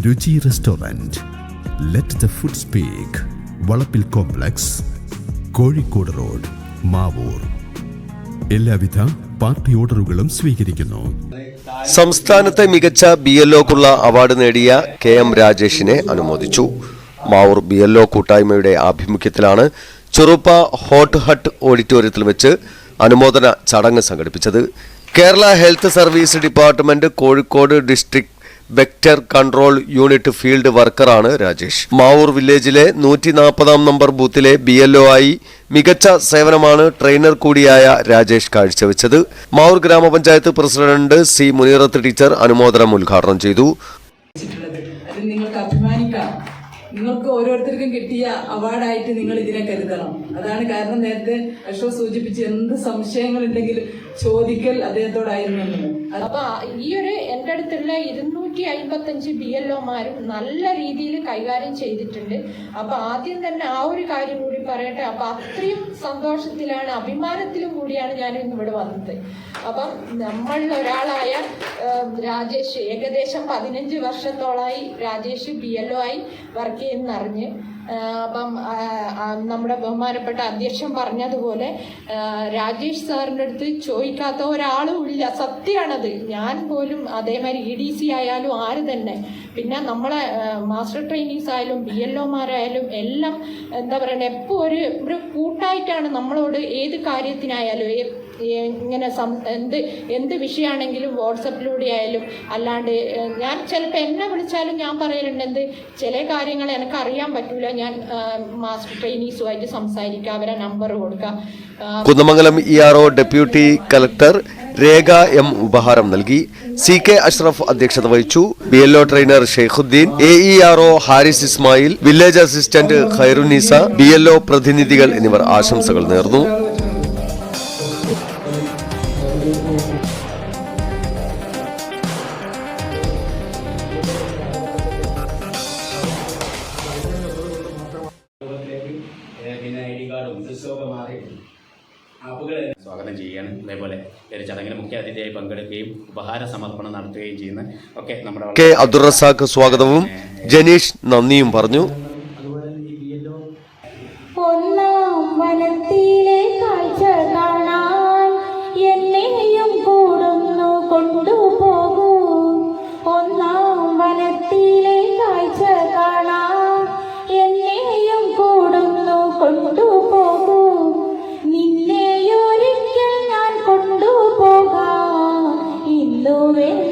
Ruchi restaurant. Let the food speak Valappil complex. Kozhikode road Mavoor. എല്ലാവിധ party ഓർഡറുകളും സ്വീകരിക്കുന്നു. സംസ്ഥാനത്തെ മികച്ച ബി എൽ ഒക്കുള്ള അവാർഡ് നേടിയ കെ എം രാജേഷിനെ അനുമോദിച്ചു. മാവൂർ ബി എൽ ഒ കൂട്ടായ്മയുടെ ആഭിമുഖ്യത്തിലാണ് ചെറുപ്പ ഹോട്ട് ഹട്ട് ഓഡിറ്റോറിയത്തിൽ വെച്ച് അനുമോദന ചടങ്ങ് സംഘടിപ്പിച്ചത്. Kerala health service department Kozhikode district vector control unit field വർക്കറാണ് Rajesh. Mavoor വില്ലേജിലെ നൂറ്റി നാൽപ്പതാം നമ്പർ ബൂത്തിലെ ബി എൽ ഒ ആയി മികച്ച സേവനമാണ് ട്രെയിനർ കൂടിയായ രാജേഷ് കാഴ്ചവെച്ചത്. മാവൂർ ഗ്രാമപഞ്ചായത്ത് പ്രസിഡന്റ് സി മുനീറത്ത് ടീച്ചർ അനുമോദനം ഉദ്ഘാടനം ചെയ്തു. നിങ്ങൾക്ക് നിങ്ങൾക്ക് ഓരോരുത്തർക്കും കിട്ടിയ അവാർഡായിട്ട് നിങ്ങൾ ഇതിനെ കരുതണം. അതാണ് കാരണം നേരത്തെ അശോക് സൂചിപ്പിച്ച് എന്ത് സംശയങ്ങളുണ്ടെങ്കിലും ചോദിക്കൽ അദ്ദേഹത്തോടായിരുന്നു അപ്പൊ ഈ ഒരു എന്റെ അടുത്തുള്ള ഇരുന്നൂറ്റി അമ്പത്തി അഞ്ച് ബി എൽ ഒമാരും നല്ല രീതിയിൽ കൈകാര്യം ചെയ്തിട്ടുണ്ട്. അപ്പൊ ആദ്യം തന്നെ ആ ഒരു കാര്യം കൂടി പറയട്ടെ. അപ്പൊ അത്രയും സന്തോഷത്തിലാണ് അഭിമാനത്തിലും കൂടിയാണ് ഞാൻ ഇന്ന് ഇവിടെ വന്നത്. അപ്പം നമ്മൾ ഒരാളായ രാജേഷ് ഏകദേശം പതിനഞ്ച് വർഷത്തോളായി രാജേഷ് ബി എൽ ഒ ആയി വർക്ക് ചെയ്യുന്നറിഞ്ഞ് അപ്പം നമ്മുടെ ബഹുമാനപ്പെട്ട അധ്യക്ഷൻ പറഞ്ഞതുപോലെ രാജേഷ് സാറിന്റെ അടുത്ത് ചോദിക്കാത്ത ഒരാളും ഇല്ല. സത്യമാണത് ഞാൻ പോലും അതേമാതിരി ഇ ഡി സി ആയാലും ആര് തന്നെ. പിന്നെ നമ്മളെ മാസ്റ്റർ ട്രെയിനീസ് ആയാലും ബി എൽ ഒമാരായാലും എല്ലാം എന്താ പറയുക എപ്പോൾ ഒരു ഒരു കൂട്ടായിട്ടാണ് നമ്മളോട് ഏത് കാര്യത്തിനായാലും ഇങ്ങനെ എന്ത് എന്ത് വിഷയമാണെങ്കിലും വാട്സപ്പിലൂടെ ആയാലും അല്ലാണ്ട് ഞാൻ ചിലപ്പോൾ എന്നെ വിളിച്ചാലും ഞാൻ പറയലുണ്ട് എന്ത് ചില കാര്യങ്ങൾ എനിക്ക് അറിയാൻ പറ്റൂല. ഞാൻ മാസ്റ്റർ ട്രെയിനീസുമായിട്ട് സംസാരിക്കുക അവരെ നമ്പർ കൊടുക്കാം Kunnamangalam E R O deputy collector Rekha M ഉപഹാരം നൽകി. സി കെ അഷ്റഫ് അധ്യക്ഷത വഹിച്ചു. B L O trainer Shaikhuddeen A E R O Haris Ismail village assistant Khairunisa B L O പ്രതിനിധികൾ എന്നിവർ ആശംസകൾ നേർന്നു. സ്വാഗതം ചെയ്യുകയാണ്. അതേപോലെ ഒരു ചടങ്ങിന് മുഖ്യ അതിഥിയായി പങ്കെടുക്കുകയും ഉപഹാര സമർപ്പണം നടത്തുകയും ചെയ്യുന്ന ഒക്കെ നമ്മുടെ കെ അബ്ദുൾ റസാഖ് സ്വാഗതവും. ജനീഷ് നന്ദിയും പറഞ്ഞു. ഇന്നു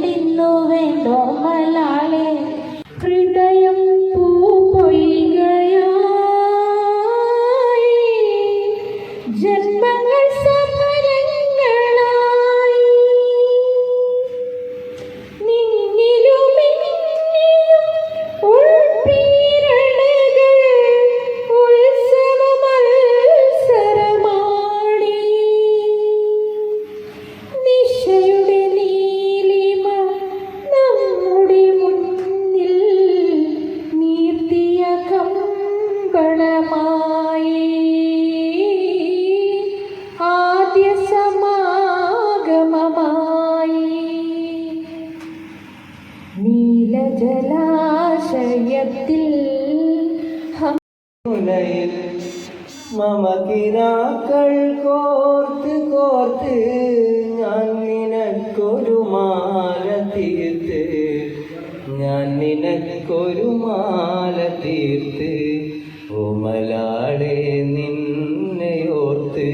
മുനയിൽ മമകിരാക്കൾ കോർത്ത് കോർത്ത് ഞാൻ നിനക്കൊരു മാല തീർത്ത്. ഞാൻ നിനക്കൊരു മാല തീർത്ത്. ഓമലാടെ നിന്നെയോർത്ത്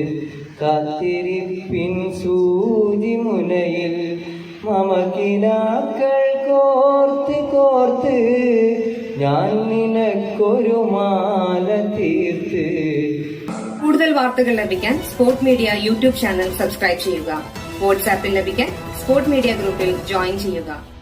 കാത്തിരിപ്പിൻ സൂചി മുനയിൽ മമകിരാക്കൾ കോർത്ത് കോർത്ത് ഞാൻ കൂടുതൽ വാർത്തകൾ ലഭിക്കാൻ sports media YouTube channel subscribe ചെയ്യുക. വാട്സാപ്പിൽ ലഭിക്കാൻ സ്പോർട്സ് മീഡിയ ഗ്രൂപ്പിൽ ജോയിൻ ചെയ്യുക.